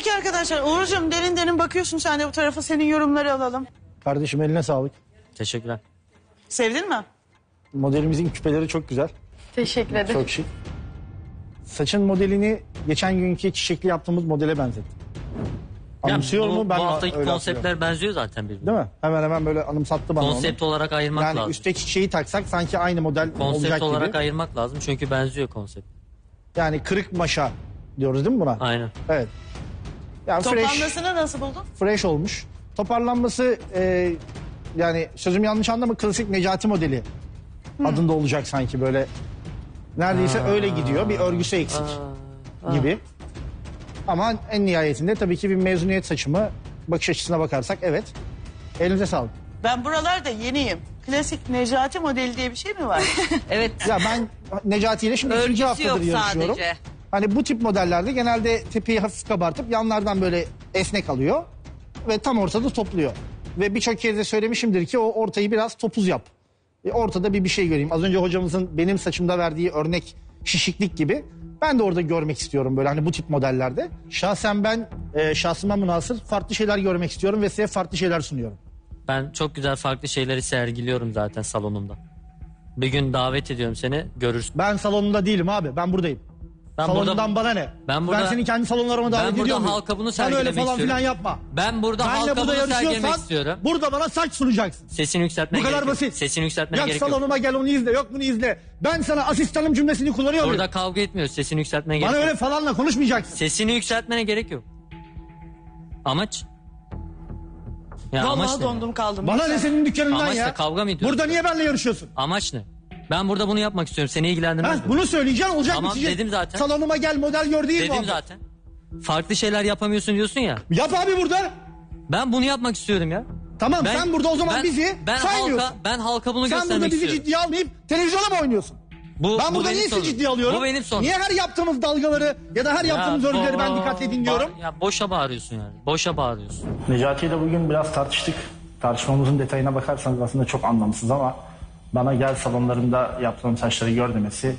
Peki arkadaşlar Uğur'cum derin derin bakıyorsun sen de bu tarafa senin yorumları alalım. Kardeşim eline sağlık. Teşekkürler. Sevdin mi? Modelimizin küpeleri çok güzel. Teşekkür ederim. Çok şık. Saçın modelini geçen günkü çiçekli yaptığımız modele benzettim. Anımsıyor bu, mu? Ben bu haftaki öyle konseptler hatırlıyorum. benziyor zaten birbirine. Değil mi? Hemen hemen böyle anımsattı bana Konsept olarak onu. ayırmak Yani lazım. üstteki çiçeği taksak sanki aynı model Konsept olacak olarak gibi. ayırmak lazım çünkü benziyor konsept. Yani kırık maşa diyoruz değil mi buna? Aynen. Evet. Yani fresh, Toplanmasını nasıl buldun? fresh olmuş. Toparlanması e, yani sözüm yanlış anlama klasik Necati modeli adında olacak sanki böyle. Neredeyse öyle gidiyor. Bir örgüsü eksik gibi. Ama en nihayetinde tabii ki bir mezuniyet saçımı bakış açısına bakarsak evet. Elinize sağlık. Ben buralarda yeniyim. Klasik Necati modeli diye bir şey mi var? Evet. Ya ben Necati ile şimdi ikinci Örgüsü haftadır yok yarışıyorum. sadece. Hani bu tip modellerde genelde tepeyi hafif kabartıp yanlardan böyle esnek alıyor ve tam ortada topluyor. Ve birçok kere de söylemişimdir ki o ortayı biraz topuz yap. E, ortada bir bir şey göreyim. Az önce hocamızın benim saçımda verdiği örnek şişiklik gibi. Ben de orada görmek istiyorum böyle hani bu tip modellerde. Şahsen ben e, şahsıma münasır farklı şeyler görmek istiyorum ve size farklı şeyler sunuyorum. Ben çok güzel farklı şeyleri sergiliyorum zaten salonumda. Bir gün davet ediyorum seni görürsün. Ben salonunda değilim abi ben buradayım. Ben Salonundan burada- bana ne? Ben burada- senin kendi salonlarıma davet Ben burada ediyor muyum? halka bunu Sen öyle sergilemek falan istiyorum. filan yapma. Ben burada Benle halka burada bunu sergilemek istiyorum. burada bana saç sunacaksın. Sesini yükseltmeye Bu kadar gerek yok. basit. Sesini yükseltmeye Yok gerek yok. salonuma gel onu izle yok bunu izle. Ben sana asistanım cümlesini kullanıyor muyum? Burada kavga etmiyoruz. Sesini yükseltmeye Bana gerek öyle yok. falanla konuşmayacaksın. Sesini yükseltmene gerek yok. Amaç? Ya amaç Vallahi ne? dondum kaldım. Bana ne senin dükkanından Amaç ya? ne? Kavga mı ediyoruz? Burada niye benimle yarışıyorsun? Amaç ne? Ben burada bunu yapmak istiyorum. Seni ilgilendirmez Ha, mi? bunu söyleyeceksin olacak Tamam, bitecek. dedim zaten. Salonuma gel model gör değil Dedim zaten. Farklı şeyler yapamıyorsun diyorsun ya. Yap abi burada. Ben bunu yapmak istiyorum ya. Tamam Ben, sen burada o zaman ben, bizi ben saymıyorsun. halka, ben halka bunu sen göstermek burada bizi istiyorum. ciddiye almayıp televizyona mı oynuyorsun? Bu, Ben bu burada niye sizi ciddiye alıyorum? Bu benim sorunum. Niye her yaptığımız dalgaları ya da her yaptığımız Ya, örgüleri ben dikkatle dinliyorum? ba- Ya boşa bağırıyorsun yani. Boşa bağırıyorsun. Necati ile bugün biraz tartıştık. Tartışmamızın detayına bakarsanız aslında çok anlamsız ama bana gel salonlarında yaptığım saçları gör demesi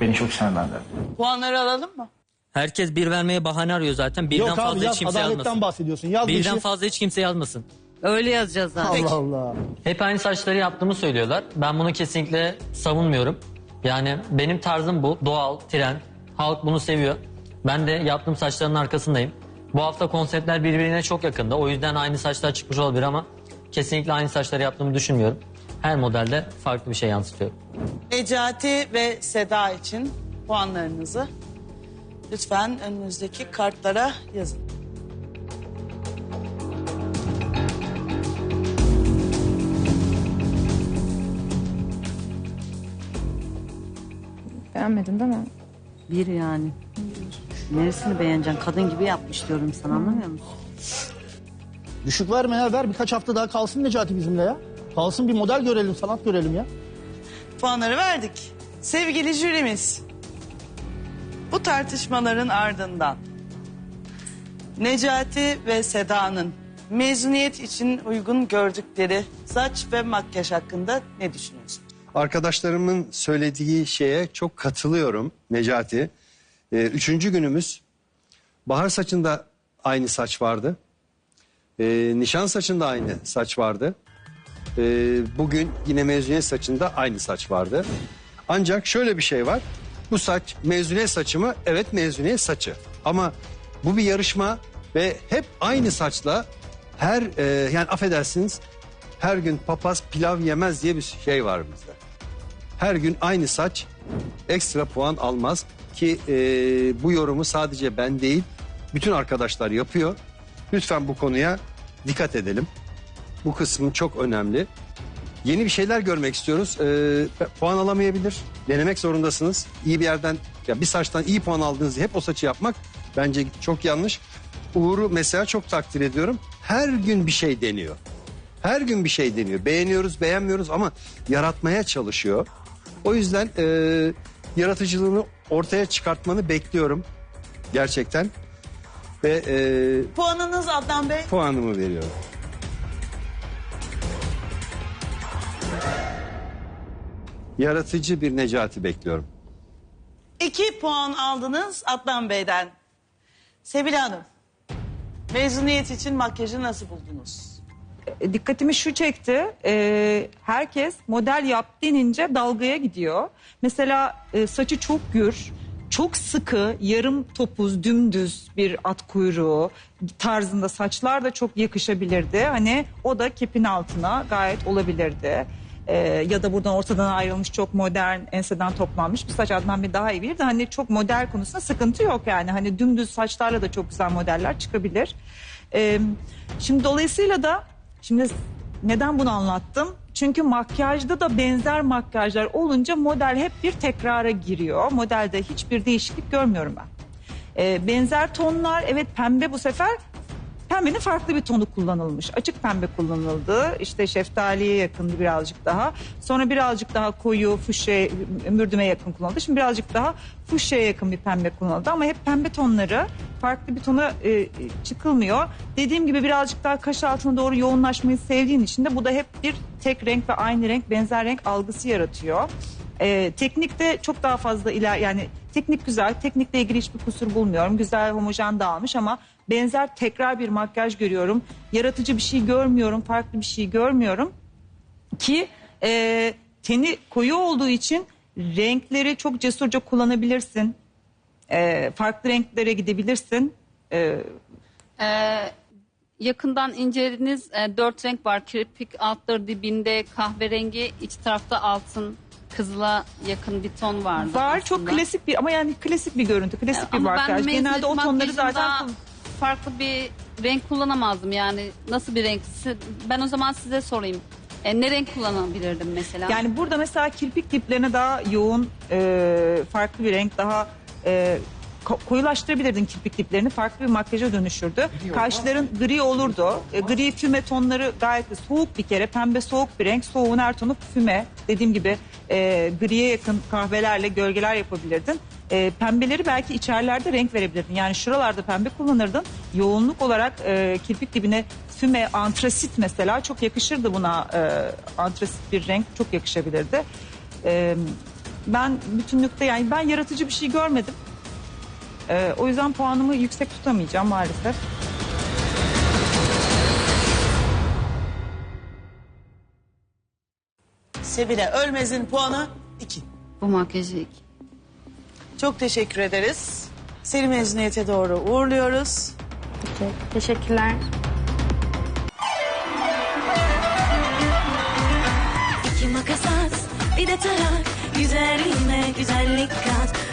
beni çok sinirlendirdi. Puanları alalım mı? Herkes bir vermeye bahane arıyor zaten. Birden Yok fazla abi hiç yaz kimse adaletten yazmasın. bahsediyorsun. Yaz Birden işi. fazla hiç kimse yazmasın. Öyle yazacağız zaten. Allah Allah. Hep aynı saçları yaptığımı söylüyorlar. Ben bunu kesinlikle savunmuyorum. Yani benim tarzım bu. Doğal, tren. Halk bunu seviyor. Ben de yaptığım saçların arkasındayım. Bu hafta konseptler birbirine çok yakında. O yüzden aynı saçlar çıkmış olabilir ama kesinlikle aynı saçları yaptığımı düşünmüyorum. Her modelde farklı bir şey yansıtıyorum. Necati ve Seda için puanlarınızı lütfen önünüzdeki kartlara yazın. Beğenmedin değil mi? Bir yani. Neresini beğeneceksin? Kadın gibi yapmış diyorum sana anlamıyor musun? Düşük verme ya ver birkaç hafta daha kalsın Necati bizimle ya. Kalsın bir model görelim sanat görelim ya. Puanları verdik. Sevgili jürimiz, bu tartışmaların ardından Necati ve Seda'nın mezuniyet için uygun gördükleri saç ve makyaj hakkında ne düşünüyorsun? Arkadaşlarımın söylediği şeye çok katılıyorum Necati. Ee, üçüncü günümüz. Bahar saçında aynı saç vardı. Ee, nişan saçında aynı saç vardı. Ee, bugün yine mezuniyet saçında aynı saç vardı. Ancak şöyle bir şey var. Bu saç mezuniyet saçı mı? Evet mezuniyet saçı. Ama bu bir yarışma ve hep aynı saçla her e, yani affedersiniz her gün papaz pilav yemez diye bir şey var bizde. Her gün aynı saç ekstra puan almaz ki e, bu yorumu sadece ben değil bütün arkadaşlar yapıyor. Lütfen bu konuya dikkat edelim. Bu kısmı çok önemli. Yeni bir şeyler görmek istiyoruz. E, puan alamayabilir. Denemek zorundasınız. İyi bir yerden ya bir saçtan iyi puan aldığınızda hep o saçı yapmak bence çok yanlış. Uğur'u mesela çok takdir ediyorum. Her gün bir şey deniyor. Her gün bir şey deniyor. Beğeniyoruz, beğenmiyoruz ama yaratmaya çalışıyor. O yüzden e, yaratıcılığını ortaya çıkartmanı bekliyorum. Gerçekten. Ve e, Puanınız Adnan Bey? puanımı veriyorum. Yaratıcı bir Necati bekliyorum. İki puan aldınız Adnan Bey'den. Sevil Hanım, Mezuniyet için makyajı nasıl buldunuz? E, dikkatimi şu çekti. e, herkes model yap denince dalgaya gidiyor. Mesela e, saçı çok gür, çok sıkı, yarım topuz, dümdüz bir at kuyruğu tarzında saçlar da çok yakışabilirdi. Hani o da kepin altına gayet olabilirdi. E, ya da buradan ortadan ayrılmış çok modern enseden toplanmış bir saç Adnan Bey daha iyi bilir de hani çok model konusunda sıkıntı yok yani hani dümdüz saçlarla da çok güzel modeller çıkabilir. E, şimdi dolayısıyla da Şimdi neden bunu anlattım? Çünkü makyajda da benzer makyajlar olunca model hep bir tekrara giriyor. Modelde hiçbir değişiklik görmüyorum ben. Ee, benzer tonlar evet pembe bu sefer pembenin farklı bir tonu kullanılmış. Açık pembe kullanıldı. İşte şeftaliye yakın birazcık daha. Sonra birazcık daha koyu fuşya mürdüme yakın kullanıldı. Şimdi birazcık daha fuşyaya yakın bir pembe kullanıldı. Ama hep pembe tonları farklı bir tona e, çıkılmıyor. Dediğim gibi birazcık daha kaş altına doğru yoğunlaşmayı sevdiğin için de bu da hep bir tek renk ve aynı renk benzer renk algısı yaratıyor. Ee, teknikte çok daha fazla iler yani teknik güzel teknikle ilgili hiçbir kusur bulmuyorum güzel homojen dağılmış ama benzer tekrar bir makyaj görüyorum yaratıcı bir şey görmüyorum farklı bir şey görmüyorum ki e, teni koyu olduğu için renkleri çok cesurca kullanabilirsin E, farklı renklere gidebilirsin E, Ee, yakından incelediniz e, dört renk var. Kirpik altları dibinde kahverengi, iç tarafta altın kızıla yakın bir ton vardı. var aslında. çok klasik bir ama yani klasik bir görüntü klasik bir Ama ben makyaj genelde o tonları zaten farklı bir renk kullanamazdım yani nasıl bir renk? Ben o zaman size sorayım. E, ne renk kullanabilirdim mesela? Yani burada mesela kirpik diplerine daha yoğun e, farklı bir renk daha e, ko- koyulaştırabilirdin kirpik diplerini farklı bir makyaja dönüşürdü. Kaşların gri olurdu. E, gri füme tonları gayet de soğuk bir kere pembe soğuk bir renk soğuğun her tonu füme dediğim gibi e, griye yakın kahvelerle gölgeler yapabilirdin. E, pembeleri belki içerlerde renk verebilirdin. Yani şuralarda pembe kullanırdın. Yoğunluk olarak e, kirpik dibine füme, antrasit mesela çok yakışırdı buna. E, antrasit bir renk çok yakışabilirdi. E, ben bütünlükte yani ben yaratıcı bir şey görmedim. E, o yüzden puanımı yüksek tutamayacağım maalesef. Sevile Ölmez'in puanı 2. Bu makyajı iki. Çok teşekkür ederiz. Seni mezuniyete doğru uğurluyoruz. Teşekkürler. İki makas at, bir de tarak. Güzelliğime güzellik kat.